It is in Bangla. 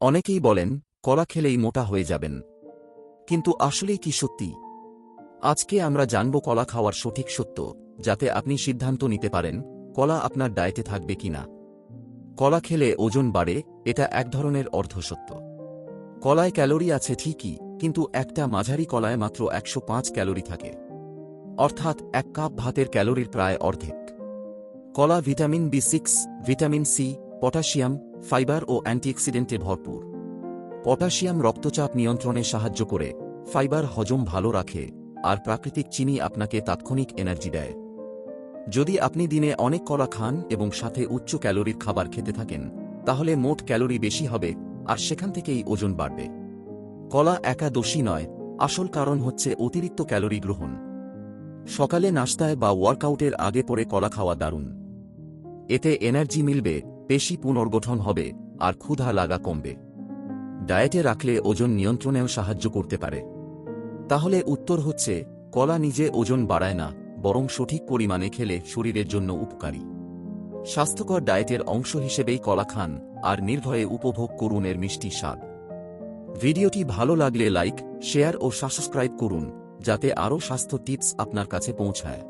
অনেকেই বলেন, কলা খেলেই মোটা হয়ে যাবেন। কিন্তু আসলেই কি সত্যি? আজকে আমরা জানব কলা খাওয়ার সঠিক সত্য, যাতে আপনি সিদ্ধান্ত নিতে পারেন, কলা আপনার ডায়েটে থাকবে কিনা কলা খেলে ওজন বাড়ে, এটা এক ধরনের অর্ধসত্য কলায় ক্যালোরি আছে ঠিকই, কিন্তু একটা মাঝারি কলায় মাত্র একশো পাঁচ ক্যালোরি থাকে। অর্থাৎ এক কাপ ভাতের ক্যালোরির প্রায় অর্ধেক। কলা vitamin B six, vitamin C potassium, fibre ও অ্যান্টিঅক্সিডেন্টে ভরপুর। পটাশিয়াম রক্তচাপ নিয়ন্ত্রণে সাহায্য করে, ফাইবার হজম ভালো রাখে, আর প্রাকৃতিক চিনি আপনাকে তাৎক্ষণিক এনার্জি দেয়। যদি আপনি দিনে অনেক কলা খান এবং সাথে উচ্চ ক্যালোরির খাবার খেতে থাকেন, তাহলে মোট ক্যালোরি বেশি হবে, আর সেখান থেকেই ওজন বাড়বে। কলা একা দোষী নয়, আসল কারণ হচ্ছে অতিরিক্ত ক্যালোরি গ্রহণ। সকালে নাস্তায় বা ওয়ার্কআউটের আগে পরে কলা খাওয়া দারুণ। এতে এনার্জি মিলবে পেশি পুনর্গঠন হবে, আর ক্ষুধা লাগা কমবে। ডায়েটে রাখলে ওজন নিয়ন্ত্রণেও সাহায্য করতে পারে। তাহলে উত্তর হচ্ছে, কলা নিজে ওজন বাড়ায় না, বরং সঠিক পরিমাণে খেলে শরীরের জন্য উপকারী। স্বাস্থ্যকর ডায়েটের অংশ হিসেবেই কলা খান, আর নির্ভয়ে উপভোগ করুন এর মিষ্টি স্বাদ। ভিডিওটি ভালো লাগলে লাইক, শেয়ার ও সাবস্ক্রাইব করুন, যাতে আরও স্বাস্থ্য টিপস আপনার কাছে পৌঁছায়।